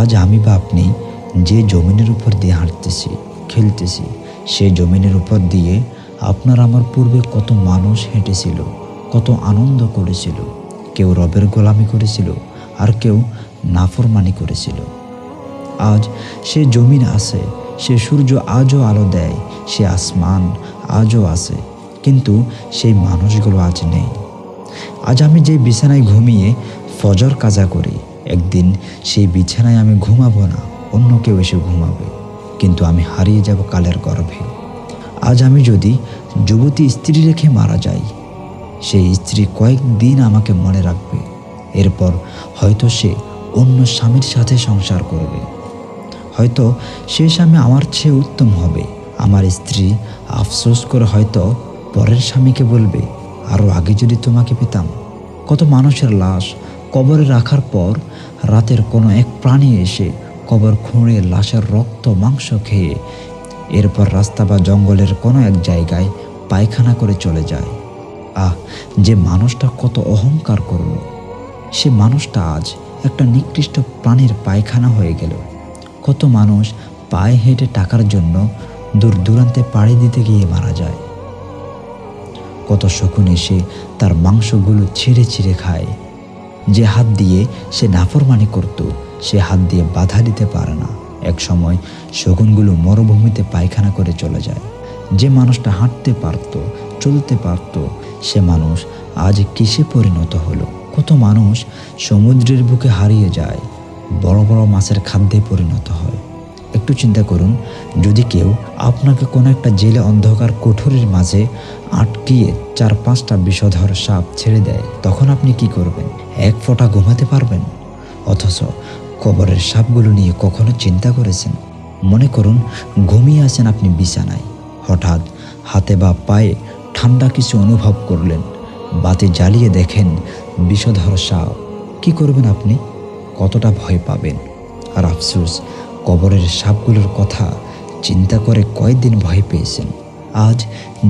আজ আমি বা আপনি যে জমিনের উপর দিয়ে হাঁটতেছি, খেলতেছি, সেই জমিনের উপর দিয়ে আপনার আমার পূর্বে কত মানুষ হেঁটেছিল, কত আনন্দ করেছিল, কেউ রবের গোলামি করেছিল আর কেউ নাফরমানি করেছিল। আজ সে জমিন আছে, সে সূর্য আজও আলো দেয়, সে আসমান আজও আছে, কিন্তু সেই মানুষগুলো আজ নেই। আজ আমি যে বিছানায় ঘুমিয়ে ফজর কাজা করি একদিন সেই বিছানায় আমি ঘুমাবো না, অন্য কেউ এসে ঘুমাবে, কিন্তু আমি হারিয়ে যাব কালের গর্ভে। আজ আমি যদি যুবতী স্ত্রী রেখে মারা যাই, সেই স্ত্রী কয়েকদিন আমাকে মনে রাখবে, এরপর হয়তো সে অন্য স্বামীর সাথে সংসার করবে। হয়তো সে স্বামী আমার চেয়ে উত্তম হবে, আমার স্ত্রী আফসোস করে হয়তো পরের স্বামীকে বলবে আরও আগে যদি তোমাকে পেতাম। কত মানুষের লাশ কবরে রাখার পর রাতের কোনো এক প্রাণী এসে কবর খুঁড়ে লাশের রক্ত, মাংস খেয়ে এরপর রাস্তা বা জঙ্গলের কোনো এক জায়গায় পায়খানা করে চলে যায়। আহ, যে মানুষটা কত অহংকার করল। সে মানুষটা আজ একটা নিকৃষ্ট প্রাণীর পায়খানা হয়ে গেল। কত মানুষ পায়ে হেঁটে টাকার জন্য দূর দূরান্তে পাড়ি দিতে গিয়ে মারা যায়। কত শকুন এসে তার মাংসগুলো ছিঁড়ে ছিঁড়ে খায়। যে হাত দিয়ে সে নাফরমানি করত, সে হাত দিয়ে বাধা দিতে পারে না। এক সময় শগুনগুলো মরুভূমিতে পায়খানা করে চলে যায়। যে মানুষটা হাঁটতে পারত, চলতে পারত, সে মানুষ আজ কিসে পরিণত হলো? কত মানুষ সমুদ্রের বুকে হারিয়ে যায়, বড় বড় মাছের খাদ্যে পরিণত হয়। একটু চিন্তা করুন, যদি কেউ আপনাকে কোনো একটা জেলে অন্ধকার কোঠরির মাঝে আটকিয়ে চার পাঁচটা বিষধর সাপ ছেড়ে দেয়, তখন আপনি কি করবেন? এক ফোঁটা ঘুমাতে পারবেন? অথচ কবরের সাপগুলো নিয়ে কখনো চিন্তা করেছেন? মনে করুন, ঘুমিয়ে আছেন আপনি বিছানায়। হঠাৎ হাতে বা পায়ে ঠান্ডা কিছু অনুভব করলেন। বাতি জ্বালিয়ে দেখেন বিষধর সাপ। কি করবেন আপনি? কতটা ভয় পাবেন? আর আফসোস কবরের সাপগুলোর কথা চিন্তা করে কয়েকদিন ভয় পেয়েছেন। আজ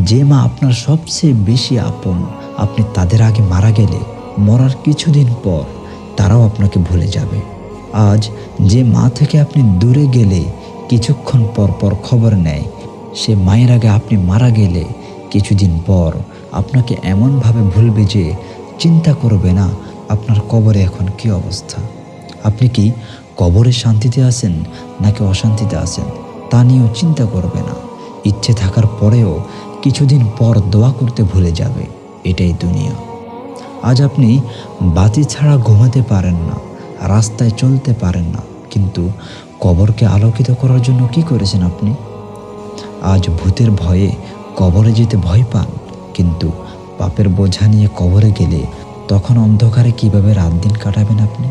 যে মা আপনার সবচেয়ে বেশি আপন, আপনি তাদের আগে মারা গেলে মরার কিছুদিন পর তারাও আপনাকে ভুলে যাবে। আজ যে মা থেকে আপনি দূরে গেলে কিছুক্ষণ পর পর খবর নেয়, সে মায়ের আগে আপনি মারা গেলে কিছুদিন পর আপনাকে এমনভাবে ভুলবে যে চিন্তা করবে না, আপনার কবরে এখন কি অবস্থা। আপনি কি কবরে শান্তিতে আছেন নাকি অশান্তিতে আছেন, তা নিয়েও চিন্তা করবে না। ইচ্ছে থাকার পরেও কিছুদিন পর দোয়া করতে ভুলে যাবে, এটাই দুনিয়া। আজ আপনি বাতি ছাড়া ঘুমাতে পারেন না, রাস্তায় চলতে পারেন না, কিন্তু কবরকে আলোকিত করার জন্য কি করেছেন আপনি? আজ ভূতের ভয়ে কবরে যেতে ভয় পান, কিন্তু পাপের বোঝা নিয়ে কবরে গেলে তখন অন্ধকারে কীভাবে রাত দিন কাটাবেন আপনি?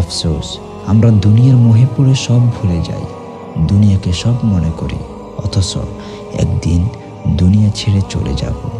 আফসোস। আমরা দুনিয়ার মোহে পড়ে সব ভুলে যাই, দুনিয়াকে সব মনে করি, অথচ একদিন দুনিয়া ছেড়ে চলে যাব।